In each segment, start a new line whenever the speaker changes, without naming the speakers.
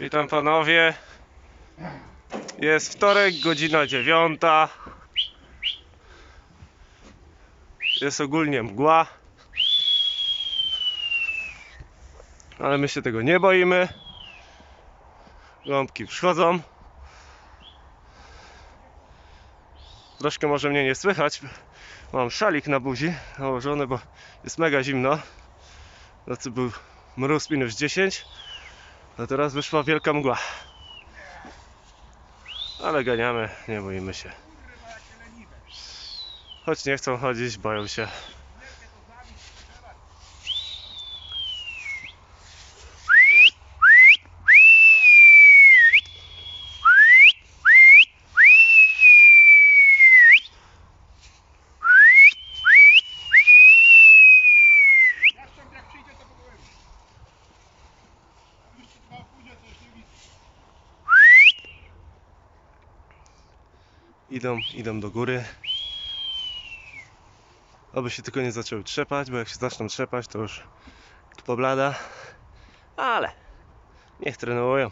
Witam panowie. Jest wtorek, godzina dziewiąta. Jest ogólnie mgła. Ale my się tego nie boimy. Gąbki przychodzą. Troszkę może mnie nie słychać. Mam szalik na buzi nałożony, bo jest mega zimno. Nocy był mróz minus 10. A teraz wyszła wielka mgła. Ale ganiamy, nie boimy się. Choć nie chcą chodzić, boją się.
Jaszcząb jak przyjdzie to pogołem. Już ci dwa pójdzie, to już nie widzę.
Idą, idą do góry. Oby się tylko nie zaczęły trzepać, bo jak się zaczną trzepać, to już poblada. Ale niech trenują.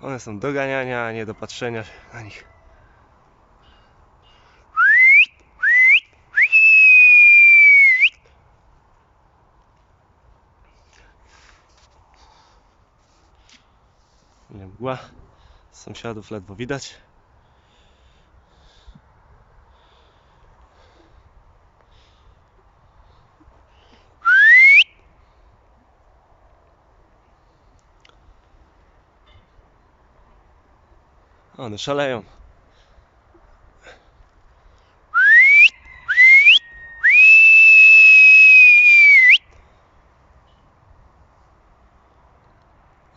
One są do ganiania, a nie do patrzenia na nich. Mgła. Sąsiadów ledwo widać. One szaleją.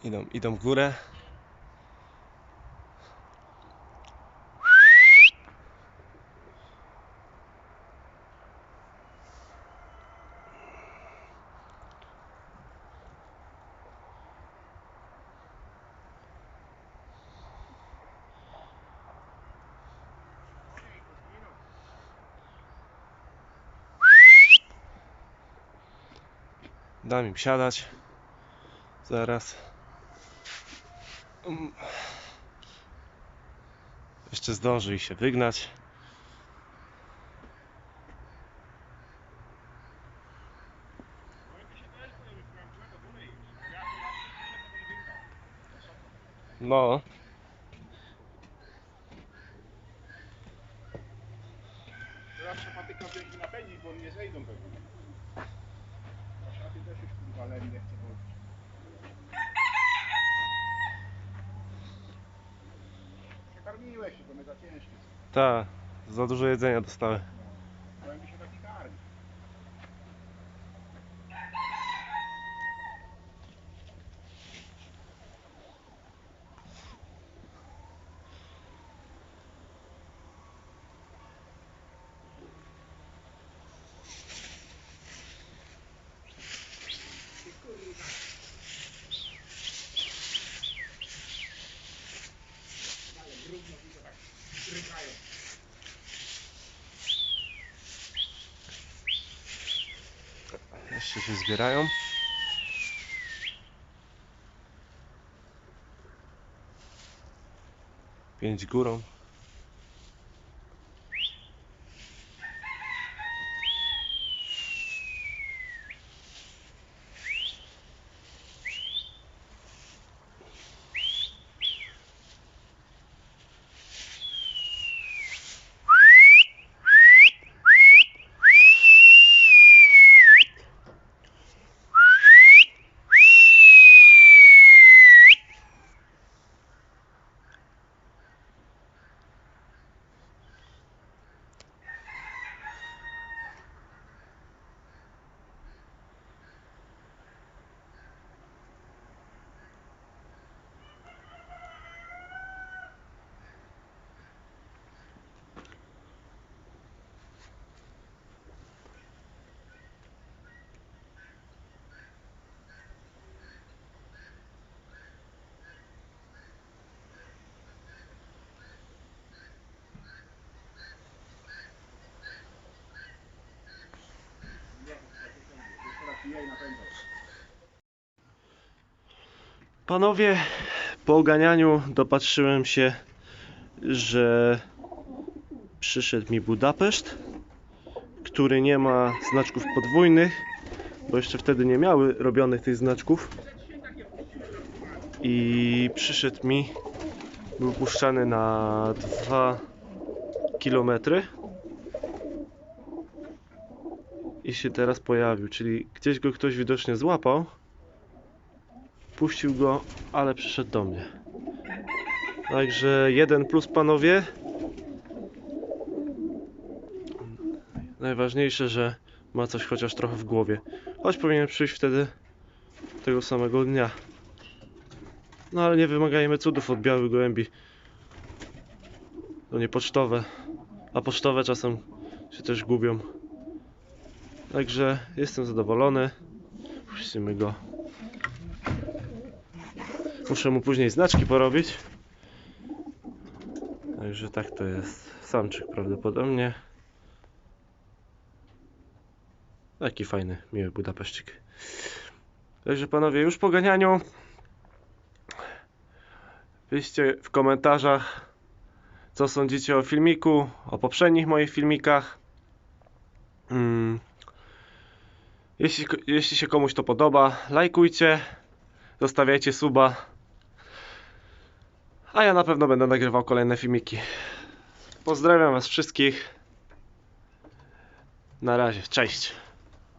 Idą, idą w górę. Dam im siadać. Zaraz. Mm. Jeszcze zdąży ich się wygnać. No.
Teraz trzeba tylko wziąć i napędzić, bo nie zejdą pewnie. Nie chce chodzić. Przekarmiłeś się, to my za ciężkie są.
Ta, za dużo jedzenia dostały.
Ale mi się taki karmi. Ale brudno i to tak strykają.
Jeszcze się zbierają. Pięć górą. Panowie, po oganianiu dopatrzyłem się, że przyszedł mi Budapeszt, który nie ma znaczków podwójnych, bo jeszcze wtedy nie miały robionych tych znaczków. I przyszedł mi, był puszczany na 2 km i się teraz pojawił, czyli gdzieś go ktoś widocznie złapał, puścił go, ale przyszedł do mnie. Także jeden plus panowie. Najważniejsze, że ma coś chociaż trochę w głowie. Choć powinien przyjść wtedy tego samego dnia. No ale nie wymagajmy cudów od białych gołębi. To nie pocztowe. A pocztowe czasem się też gubią. Także jestem zadowolony. Puścimy go. Muszę mu później znaczki porobić. Także tak to jest. Samczyk prawdopodobnie. Taki fajny, miły Budapeszcik. Także panowie, już po ganianiu. Piszcie w komentarzach, co sądzicie o filmiku, o poprzednich moich filmikach. Mm. Jeśli, jeśli się komuś to podoba, lajkujcie, zostawiajcie suba. A ja na pewno będę nagrywał kolejne filmiki. Pozdrawiam Was wszystkich. Na razie, cześć.